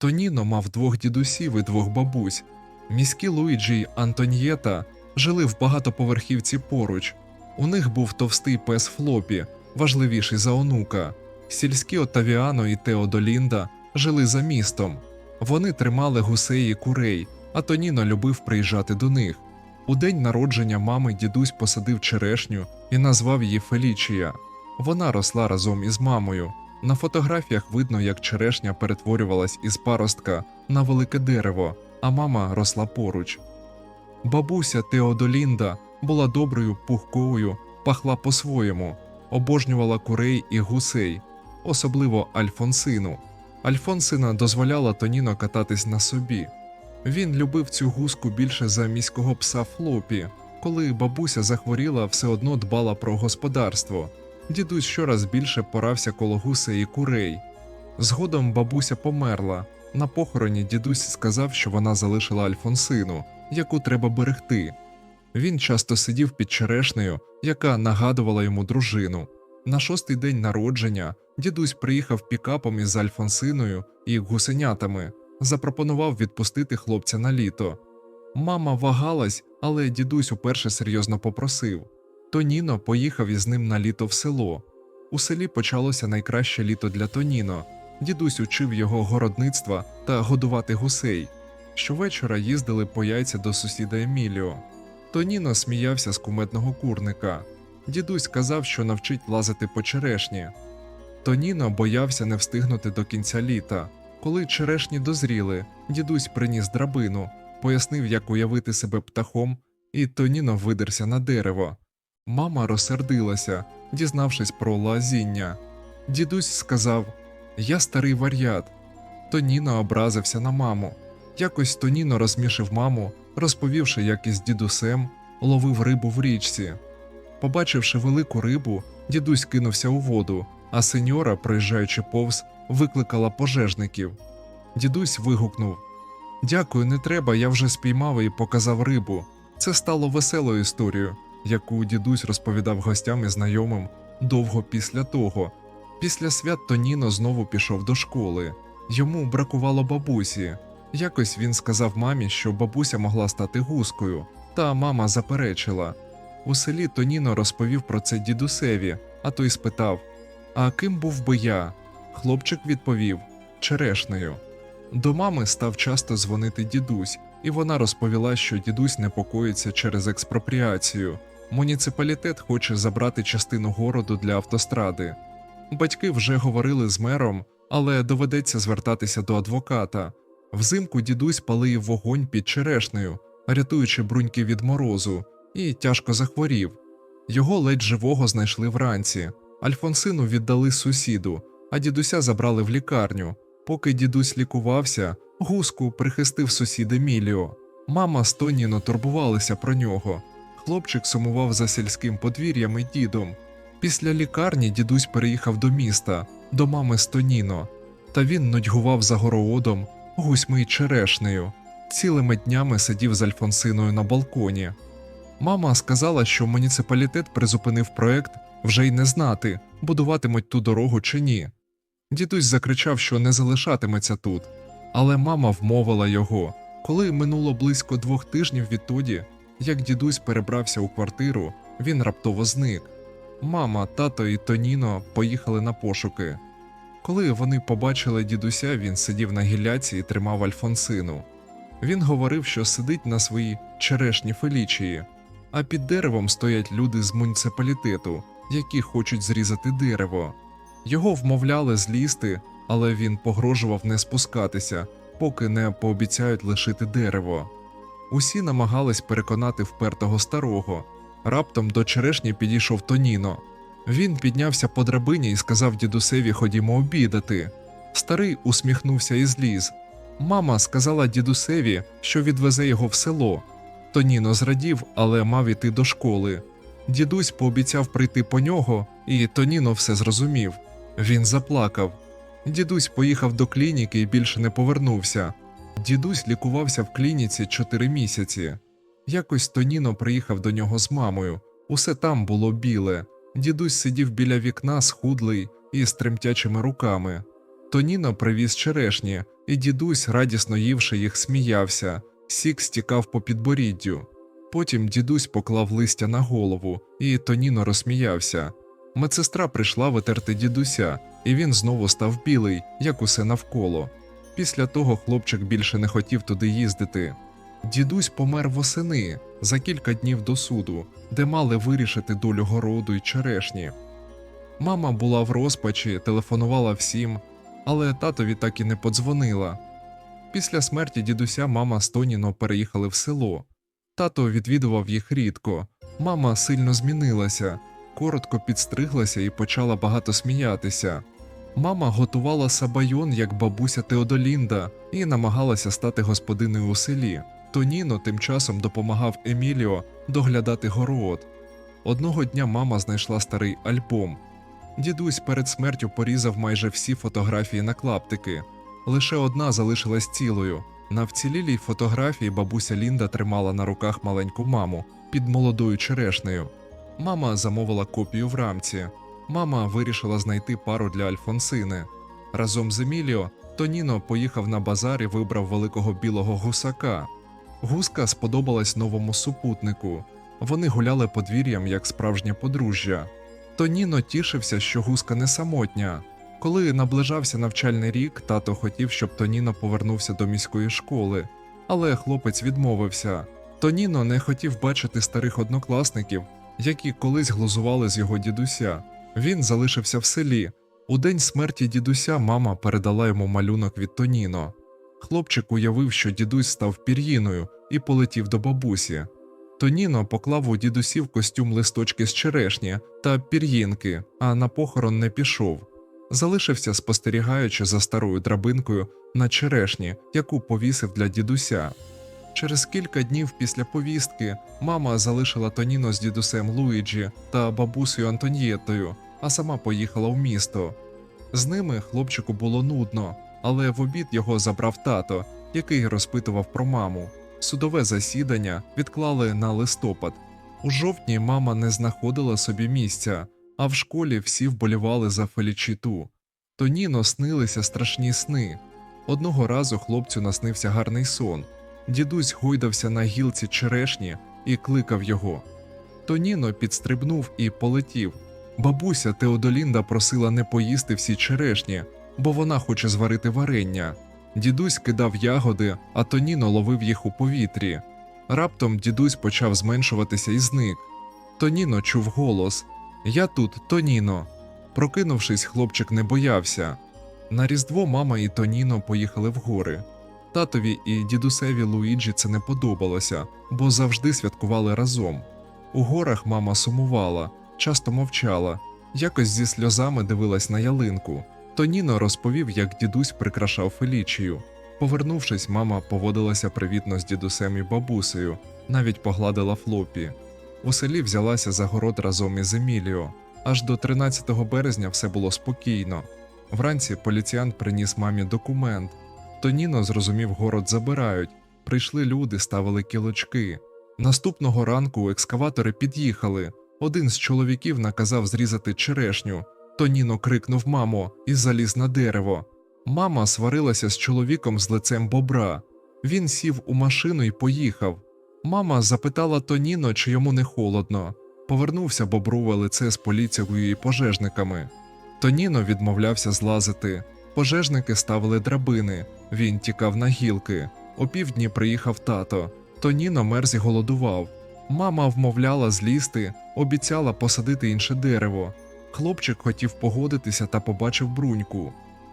Тоніно мав двох дідусів і двох бабусь. Міські Луїджі й Антоньєта жили в багатоповерхівці поруч. У них був товстий пес Флопі, важливіший за онука. Сільські Оттавіано і Теодолінда жили за містом. Вони тримали гусей і курей, а Тоніно любив приїжджати до них. У день народження мами дідусь посадив черешню і назвав її Фелічія. Вона росла разом із мамою. На фотографіях видно, як черешня перетворювалась із паростка на велике дерево, а мама росла поруч. Бабуся Теодолінда була доброю, пухкою, пахла по-своєму, обожнювала курей і гусей, особливо Альфонсину. Альфонсина дозволяла Тоніно кататись на собі. Він любив цю гуску більше за міського пса Флопі. Коли бабуся захворіла, все одно дбала про господарство. Дідусь щораз більше порався коло гусей і курей. Згодом бабуся померла. На похороні дідусь сказав, що вона залишила Альфонсину, яку треба берегти. Він часто сидів під черешнею, яка нагадувала йому дружину. На шостий день народження дідусь приїхав пікапом із Альфонсиною і гусенятами, запропонував відпустити хлопця на літо. Мама вагалась, але дідусь уперше серйозно попросив. Тоніно поїхав із ним на літо в село. У селі почалося найкраще літо для Тоніно. Дідусь учив його городництва та годувати гусей. Щовечора їздили по яйця до сусіда Еміліо. Тоніно сміявся з куметного курника. Дідусь казав, що навчить лазити по черешні. Тоніно боявся не встигнути до кінця літа. Коли черешні дозріли, дідусь приніс драбину, пояснив, як уявити себе птахом, і Тоніно видерся на дерево. Мама розсердилася, дізнавшись про лазіння. Дідусь сказав: Я старий вар'ят. Тоніно образився на маму. Якось Тоніно розмішив маму, розповівши, як із дідусем ловив рибу в річці. Побачивши велику рибу, дідусь кинувся у воду, а сеньора, проїжджаючи повз, викликала пожежників. Дідусь вигукнув: Дякую, не треба, я вже спіймав і показав рибу. Це стало веселою історією, яку дідусь розповідав гостям і знайомим довго після того. Після свят Тоніно знову пішов до школи. Йому бракувало бабусі. Якось він сказав мамі, що бабуся могла стати гускою, та мама заперечила. У селі Тоніно розповів про це дідусеві, а той спитав: А ким був би я? Хлопчик відповів черешнею. До мами став часто дзвонити дідусь, і вона розповіла, що дідусь непокоїться через експропріацію. Муніципалітет хоче забрати частину городу для автостради. Батьки вже говорили з мером, але доведеться звертатися до адвоката. Взимку дідусь палив вогонь під черешнею, рятуючи бруньки від морозу, і тяжко захворів. Його ледь живого знайшли вранці. Альфонсину віддали сусіду, а дідуся забрали в лікарню. Поки дідусь лікувався, гуску прихистив сусід Еміліо. Мама з Тоніно турбувалися про нього. Хлопчик сумував за сільським подвір'ям і дідом. Після лікарні дідусь переїхав до міста, до мами з Тоніно, та він нудьгував за городом, гусьми й черешнею. Цілими днями сидів з Альфонсиною на балконі. Мама сказала, що муніципалітет призупинив проект вже й не знати, будуватимуть ту дорогу чи ні. Дідусь закричав, що не залишатиметься тут, але мама вмовила його. Коли минуло близько двох тижнів відтоді, як дідусь перебрався у квартиру, він раптово зник. Мама, тато і Тоніно поїхали на пошуки. Коли вони побачили дідуся, він сидів на гілляці і тримав Альфонсину. Він говорив, що сидить на своїй черешні Фелічії, а під деревом стоять люди з муніципалітету, які хочуть зрізати дерево. Його вмовляли злізти, але він погрожував не спускатися, поки не пообіцяють лишити дерево. Усі намагались переконати впертого старого. Раптом до черешні підійшов Тоніно. Він піднявся по драбині і сказав дідусеві ходімо обідати. Старий усміхнувся і зліз. Мама сказала дідусеві, що відвезе його в село. Тоніно зрадів, але мав іти до школи. Дідусь пообіцяв прийти по нього, і Тоніно все зрозумів. Він заплакав. Дідусь поїхав до клініки і більше не повернувся. Дідусь лікувався в клініці чотири місяці. Якось Тоніно приїхав до нього з мамою. Усе там було біле. Дідусь сидів біля вікна, схудлий і з тремтячими руками. Тоніно привіз черешні, і дідусь, радісно ївши їх, сміявся, сік стікав по підборіддю. Потім дідусь поклав листя на голову, і Тоніно розсміявся. Медсестра прийшла витерти дідуся, і він знову став білий, як усе навколо. Після того хлопчик більше не хотів туди їздити. Дідусь помер восени за кілька днів до суду, де мали вирішити долю городу й черешні. Мама була в розпачі, телефонувала всім, але татові так і не подзвонила. Після смерті дідуся мама з Тоніно переїхали в село. Тато відвідував їх рідко. Мама сильно змінилася, коротко підстриглася і почала багато сміятися. Мама готувала сабайон як бабуся Теодолінда і намагалася стати господиною у селі. Тоніно тим часом допомагав Еміліо доглядати город. Одного дня мама знайшла старий альбом. Дідусь перед смертю порізав майже всі фотографії на клаптики. Лише одна залишилась цілою. На вцілілій фотографії бабуся Лінда тримала на руках маленьку маму під молодою черешнею. Мама замовила копію в рамці. Мама вирішила знайти пару для Альфонсини. Разом з Еміліо Тоніно поїхав на базар і вибрав великого білого гусака. Гуска сподобалась новому супутнику. Вони гуляли подвір'ям як справжнє подружжя. Тоніно тішився, що гуска не самотня. Коли наближався навчальний рік, тато хотів, щоб Тоніно повернувся до міської школи, але хлопець відмовився. Тоніно не хотів бачити старих однокласників, які колись глузували з його дідуся. Він залишився в селі. У день смерті дідуся мама передала йому малюнок від Тоніно. Хлопчик уявив, що дідусь став пір'їною і полетів до бабусі. Тоніно поклав у дідусів костюм листочки з черешні та пір'їнки, а на похорон не пішов. Залишився спостерігаючи за старою драбинкою на черешні, яку повісив для дідуся. Через кілька днів після повістки мама залишила Тоніно з дідусем Луїджі та бабусею Антонієтою, а сама поїхала в місто. З ними хлопчику було нудно, але в обід його забрав тато, який розпитував про маму. Судове засідання відклали на листопад. У жовтні мама не знаходила собі місця, а в школі всі вболівали за Фелічіту. Тоніно снилися страшні сни. Одного разу хлопцю наснився гарний сон. Дідусь гойдався на гілці черешні і кликав його. Тоніно підстрибнув і полетів. Бабуся Теодолінда просила не поїсти всі черешні, бо вона хоче зварити варення. Дідусь кидав ягоди, а Тоніно ловив їх у повітрі. Раптом дідусь почав зменшуватися і зник. Тоніно чув голос Я тут, Тоніно. Прокинувшись, хлопчик не боявся. На Різдво мама і Тоніно поїхали в гори. Татові і дідусеві Луїджі це не подобалося, бо завжди святкували разом. У горах мама сумувала, часто мовчала, якось зі сльозами дивилась на ялинку. Тоніно розповів, як дідусь прикрашав Фелічію. Повернувшись, мама поводилася привітно з дідусем і бабусею, навіть погладила флопі. У селі взялася за город разом із Еміліо. Аж до 13 березня все було спокійно. Вранці поліціянт приніс мамі документ. Тоніно зрозумів, город забирають. Прийшли люди, ставили кілочки. Наступного ранку екскаватори під'їхали. Один з чоловіків наказав зрізати черешню. Тоніно крикнув мамо і заліз на дерево. Мама сварилася з чоловіком з лицем бобра. Він сів у машину і поїхав. Мама запитала Тоніно, чи йому не холодно. Повернувся боброве лице з поліцією і пожежниками. Тоніно відмовлявся злазити. Пожежники ставили драбини, він тікав на гілки. О півдні приїхав тато. Тоніно мерз і голодував. Мама вмовляла злізти, обіцяла посадити інше дерево. Хлопчик хотів погодитися та побачив бруньку.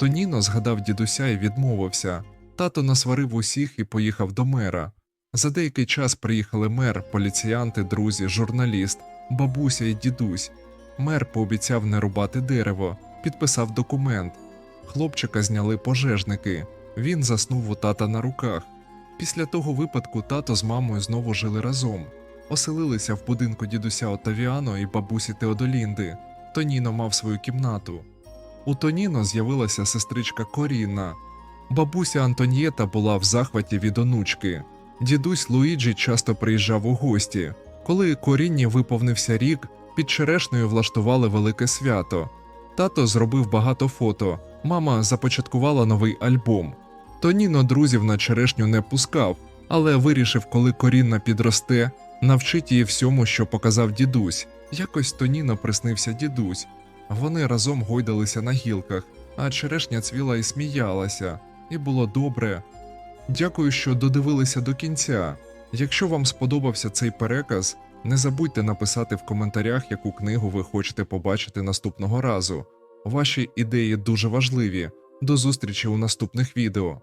Тоніно згадав дідуся і відмовився. Тато насварив усіх і поїхав до мера. За деякий час приїхали мер, поліціянти, друзі, журналіст, бабуся і дідусь. Мер пообіцяв не рубати дерево, підписав документ. Хлопчика зняли пожежники. Він заснув у тата на руках. Після того випадку тато з мамою знову жили разом. Оселилися в будинку дідуся Отавіано і бабусі Теодолінди. Тоніно мав свою кімнату. У Тоніно з'явилася сестричка Коріна. Бабуся Антонієта була в захваті від онучки. Дідусь Луїджі часто приїжджав у гості. Коли Корінні виповнився рік, під черешнею влаштували велике свято. Тато зробив багато фото, мама започаткувала новий альбом. Тоніно друзів на черешню не пускав, але вирішив, коли корінна підросте, навчить її всьому, що показав дідусь. Якось Тоніно приснився дідусь. Вони разом гойдалися на гілках, а черешня цвіла і сміялася, і було добре. Дякую, що додивилися до кінця. Якщо вам сподобався цей переказ, не забудьте написати в коментарях, яку книгу ви хочете побачити наступного разу. Ваші ідеї дуже важливі. До зустрічі у наступних відео.